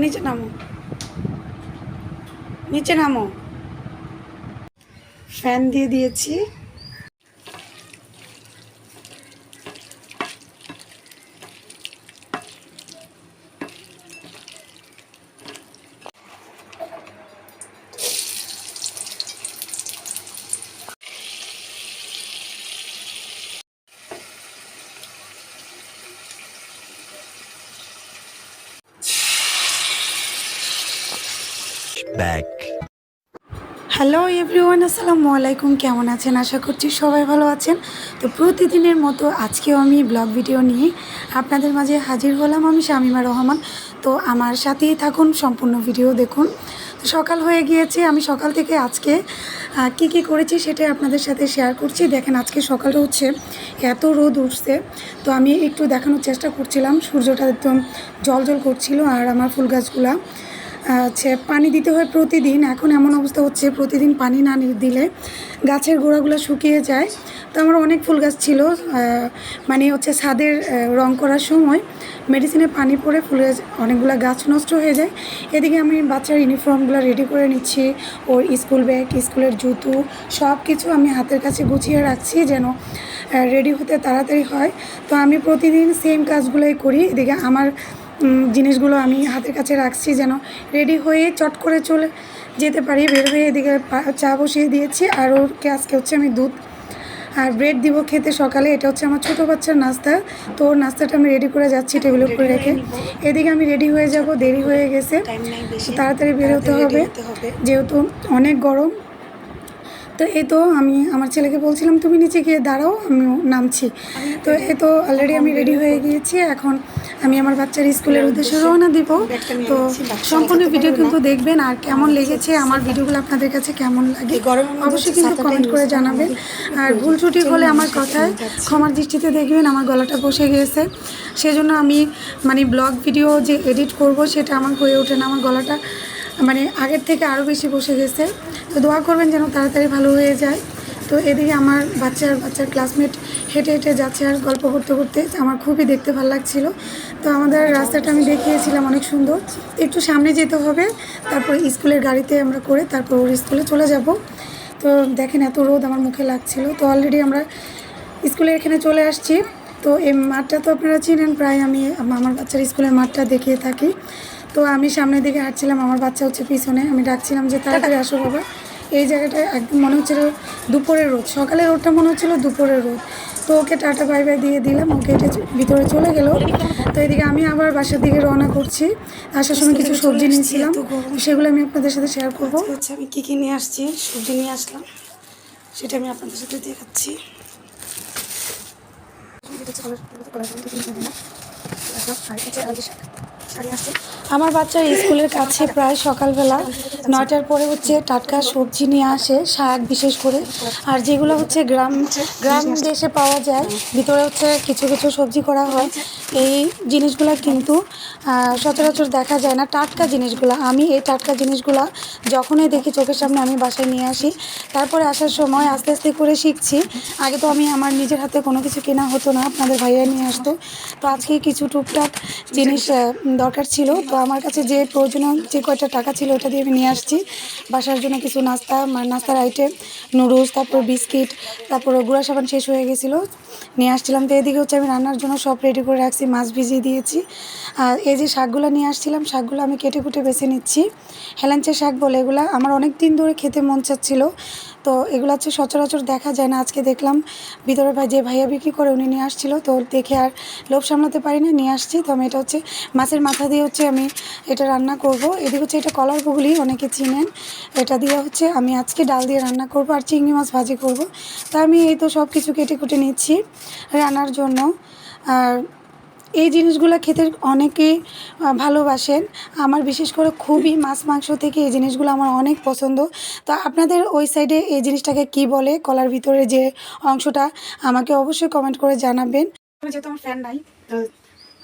নিচে নামো। নিচে নামো। ফ্যান দিয়ে দিয়েছি। Back. হ্যালো এভরিওয়ান আসসালামু আলাইকুম। কেমন আছেন? আশা করছি সবাই ভালো আছেন। তো প্রতিদিনের মতো আজকেও আমি ব্লগ ভিডিও নিয়ে আপনাদের মাঝে হাজির হলাম আমি শামিমা রহমান। তো আমার সাথেই থাকুন, সম্পূর্ণ ভিডিও দেখুন। তো সকাল হয়ে গিয়েছে, আমি সকাল থেকে আজকে কি কি করেছি সেটাই আপনাদের সাথে শেয়ার করছি। দেখেন, আজকে সকালটা হচ্ছে এত রোদ উঠছে। তো আমি একটু দেখানোর চেষ্টা করছিলাম, সূর্যটা একদম জল জল করছিল আর আমার ফুল গাছগুলা। হচ্ছে পানি দিতে হয় প্রতিদিন। এখন এমন অবস্থা হচ্ছে, প্রতিদিন পানি না দিলে গাছের গোড়াগুলো শুকিয়ে যায়। তো আমার অনেক ফুল গাছ ছিল মানে হচ্ছে ছাদের রং করার সময় মেডিসিনে পানি পড়ে ফুল গাছ, অনেকগুলো গাছ নষ্ট হয়ে যায়। এদিকে আমি বাচ্চার ইউনিফর্মগুলো রেডি করে নিচ্ছি, ওর স্কুল ব্যাগ, স্কুলের জুতো সব কিছু আমি হাতের কাছে গুছিয়ে রাখছি যেন রেডি হতে তাড়াতাড়ি হয়। তো আমি প্রতিদিন সেম কাজগুলোই করি। এদিকে আমার জিনিসগুলো আমি হাতের কাছে রাখছি যেন রেডি হয়ে চট করে চলে যেতে পারি। বের হয়ে এদিকে পা- চা বসিয়ে দিয়েছি আর ওরকে আজকে হচ্ছে আমি দুধ আর ব্রেড দিব খেতে সকালে। এটা হচ্ছে আমার ছোটো বাচ্চার নাস্তা। তো ওর নাস্তাটা আমি রেডি করে যাচ্ছি টেবিল উপরে রেখে। এদিকে আমি রেডি হয়ে যাব দেরি হয়ে গেছে। তাড়াতাড়ি বেরোতে হবে। যেহেতু অনেক গরম তো এই তো আমি আমার ছেলেকে বলছিলাম তুমি নিচে গিয়ে দাঁড়াও আমি নামছি। তো এই তো অলরেডি আমি রেডি হয়ে গিয়েছি। এখন আমি আমার বাচ্চার স্কুলের উদ্দেশ্যে রওনা দিব। তো সম্পূর্ণ ভিডিও কিন্তু দেখবেন আর কেমন লেগেছে আমার ভিডিওগুলো আপনাদের কাছে কেমন লাগে অবশ্যই কিন্তু কমেন্ট করে জানাবেন। আর ভুল ত্রুটি হলে আমার কথায় ক্ষমার দৃষ্টিতে দেখবেন আমার গলাটা বসে গিয়েছে সেজন্য আমি মানে ব্লগ ভিডিও যে এডিট করব সেটা আমার হয়ে ওঠে না। আমার গলাটা মানে আগের থেকে আরও বেশি বসে গেছে। তো দোয়া করবেন যেন তাড়াতাড়ি ভালো হয়ে যায়। তো এদিকে আমার বাচ্চার বাচ্চার ক্লাসমেট হেঁটে হেঁটে যাচ্ছে আর গল্প করতে করতে। আমার খুবই দেখতে ভালো লাগছিল। তো আমাদের রাস্তাটা আমি দেখিয়েছিলাম অনেক সুন্দর। একটু সামনে যেতে হবে, তারপর স্কুলের গাড়িতে আমরা করে তারপর ওর স্কুলে চলে যাব। তো দেখেন এত রোদ আমার মুখে লাগছিল। তো অলরেডি আমরা স্কুলে এখানে চলে আসছি। তো এই মাঠটা তো আপনারা চিনেন, প্রায় আমি আমার বাচ্চার স্কুলের মাঠটা দেখিয়ে থাকি। তো আমি সামনের দিকে হাঁটছিলাম, আমার বাচ্চা হচ্ছে পিছনে। আমি ডাকছিলাম যে, তাড়াতাড়ি আসো বাবা। এই জায়গাটায় একদম মনে হচ্ছিল দুপুরের রোদ। সকালের রোদটা মনে হচ্ছিল দুপুরের রোদ। তো ওকে টাটা বাই বাই দিয়ে দিলাম। ওকে এটা ভিতরে চলে গেল। তো এদিকে আমি আবার বাসার দিকে রওনা করছি। আসার সময় কিছু সবজি নিয়েছিলাম। সেগুলো আমি আপনাদের সাথে শেয়ার করব। হচ্ছে আমি কী কী নিয়ে আসছি? সবজি নিয়ে আসলাম। সেটা আমি আপনাদের সাথে দেখাচ্ছি আমার বাচ্চার স্কুলের কাছে প্রায় সকালবেলা নয়টার পরে হচ্ছে টাটকা সবজি নিয়ে আসে, শাক বিশেষ করে। আর যেগুলো হচ্ছে গ্রাম গ্রাম দেশে পাওয়া যায়, ভিতরে হচ্ছে কিছু কিছু সবজি করা হয়। এই জিনিসগুলো কিন্তু সচরাচর দেখা যায় না। টাটকা জিনিসগুলো, আমি এই টাটকা জিনিসগুলো যখনই দেখি চোখের সামনে আমি বাসায় নিয়ে আসি। তারপরে আসার সময় আস্তে আস্তে করে শিখছি। আগে তো আমি আমার নিজের হাতে কোনো কিছু কেনা হতো না, আপনাদের ভাইয়া নিয়ে আসতো। তো আজকে কিছু টুকটাক জিনিস দরকার ছিল। তো আমার কাছে যে প্রয়োজনীয় যে কয়টা টাকা ছিল ওটা দিয়ে আমি নিয়ে আসছি। বাসার জন্য কিছু নাস্তা নাস্তার আইটেম নুডলস তারপর বিস্কিট তারপর গুঁড়া সাবান শেষ হয়ে গেছিল। নিয়ে আসছিলাম। তো এদিকে হচ্ছে আমি রান্নার জন্য সব রেডি করে রাখছি, মাছ ভিজিয়ে দিয়েছি। আর এই যে শাকগুলো নিয়ে আসছিলাম, শাকগুলো আমি কেটে কুটে বেছে নিচ্ছি। হেলাঞ্চের শাক বলে এগুলো আমার অনেক দিন ধরে খেতে মন চাচ্ছিল। তো এগুলো হচ্ছে সচরাচর দেখা যায় না। আজকে দেখলাম ভিতরে ভাই যে ভাইয়া বিক্রি করে উনি নিয়ে আসছিল। তো দেখে আর লোভ সামলাতে পারি না নিয়ে আসছি। তো আমি এটা হচ্ছে মাছের মাথা দিয়ে হচ্ছে আমি এটা রান্না করব। এদিকে হচ্ছে এটা কলার বুগলি অনেকে চিনেন। এটা দিয়ে হচ্ছে আমি আজকে ডাল দিয়ে রান্না করব আর চিংড়ি মাছ ভাজি করব। তা আমি এই তো সব কিছু কেটে কুটে নিচ্ছি রান্নার জন্য। আর এই জিনিসগুলো খেতে অনেকেই ভালোবাসেন। আমার বিশেষ করে খুবই মাছ মাংস থেকে এই জিনিসগুলো আমার অনেক পছন্দ। তো আপনাদের ওই সাইডে এই জিনিসটাকে কি বলে? কলার ভিতরে যে অংশটা, আমাকে অবশ্যই কমেন্ট করে জানাবেন। যেহেতু আমার ফ্যান নাই, তো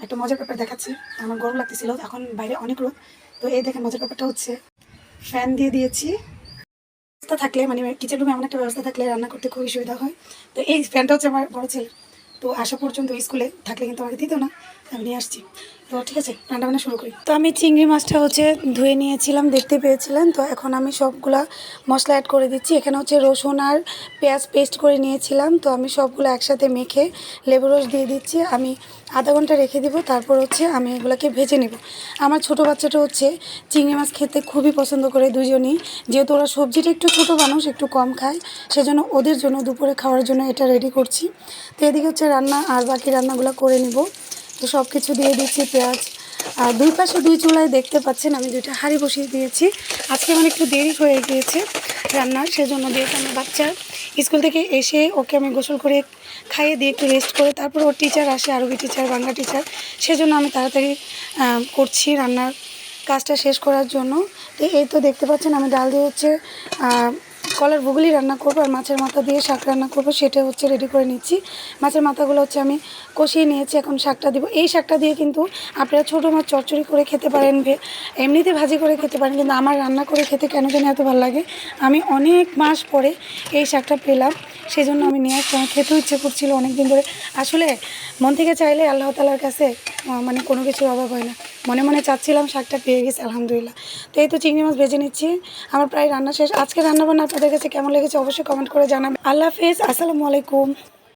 একটা মজার পেপার দেখাচ্ছি। আমার গরম লাগতেছিল, এখন বাইরে অনেক রোদ। তো এই দেখেন মজার পেপারটা হচ্ছে ফ্যান দিয়ে দিয়েছি। ব্যবস্থা থাকলে মানে কিচেন রুমে এমন একটা ব্যবস্থা থাকলে রান্না করতে খুবই সুবিধা হয়। তো এই ফ্যানটা হচ্ছে আমার বড় ছেলে তো আসা পর্যন্ত স্কুলে থাকলে কিন্তু আমাকে দিত না। নিয়ে আসছি। তো ঠিক আছে রান্না বান্না শুরু করি। তো আমি চিংড়ি মাছটা হচ্ছে ধুয়ে নিয়েছিলাম, দেখতে পেয়েছিলেন। তো এখন আমি সবগুলা মশলা অ্যাড করে দিচ্ছি। এখানে হচ্ছে রসুন আর পেঁয়াজ পেস্ট করে নিয়েছিলাম। তো আমি সবগুলো একসাথে মেখে লেবু রস দিয়ে দিচ্ছি। আমি আধা ঘণ্টা রেখে দিব, তারপর হচ্ছে আমি এগুলোকে ভেজে নেব। আমার ছোট বাচ্চাটা হচ্ছে চিংড়ি মাছ খেতে খুবই পছন্দ করে দুজনই। যেহেতু ওরা সবজিটা একটু ছোটো মানুষ, একটু কম খায়, সেজন্য ওদের জন্য দুপুরে খাওয়ার জন্য এটা রেডি করছি। তো এদিকে হচ্ছে রান্না আর বাকি রান্নাগুলো করে নিব। তো সব কিছু দিয়ে দিচ্ছি পেঁয়াজ। আর দুই পাশে দুই চুলায় দেখতে পাচ্ছেন আমি দুইটা হাঁড়ি বসিয়ে দিয়েছি। আজকে আমার একটু দেরি হয়ে গিয়েছে রান্নার সেজন্য যেহেতু আমার বাচ্চা স্কুল থেকে এসে ওকে আমি গোসল করে খাইয়ে দিয়ে একটু রেস্ট করে তারপর ওর টিচার আসে, আরবি টিচার বাংলা টিচার সেজন্য আমি তাড়াতাড়ি করছি রান্নার কাজটা শেষ করার জন্য। তো এই তো দেখতে পাচ্ছেন আমি ডাল দিয়ে হচ্ছে কলার বুগলি রান্না করব আর মাছের মাথা দিয়ে শাক রান্না করব, সেটা হচ্ছে রেডি করে নিচ্ছি। মাছের মাথাগুলো হচ্ছে আমি কষিয়ে নিয়েছি, এখন শাকটা দিব। এই শাকটা দিয়ে কিন্তু আপনারা ছোটো মাছ চচ্চড়ি করে খেতে পারেন এমনিতে ভাজি করে খেতে পারেন, কিন্তু আমার রান্না করে খেতে কেন জানি এত ভালো লাগে। আমি অনেক মাস পরে এই শাকটা পেলাম সেই জন্য আমি নিয়ে আসলাম খেতেও ইচ্ছে করছিল অনেক দিন ধরে। আসলে মন থেকে চাইলে আল্লাহ তালার কাছে মানে কোনো কিছুর অভাব হয় না। মনে মনে চাচ্ছিলাম শাকটা পেয়ে গেছি, আলহামদুলিল্লাহ। তো এই তো চিংড়ি মাছ ভেজে নিচ্ছি। আমার প্রায় রান্না শেষ। আজকে রান্না বান্না আপনাদের কেমন লেগেছে অবশ্যই কমেন্ট করে জানাবেন আল্লাহ হাফেজ আসসালামু আলাইকুম।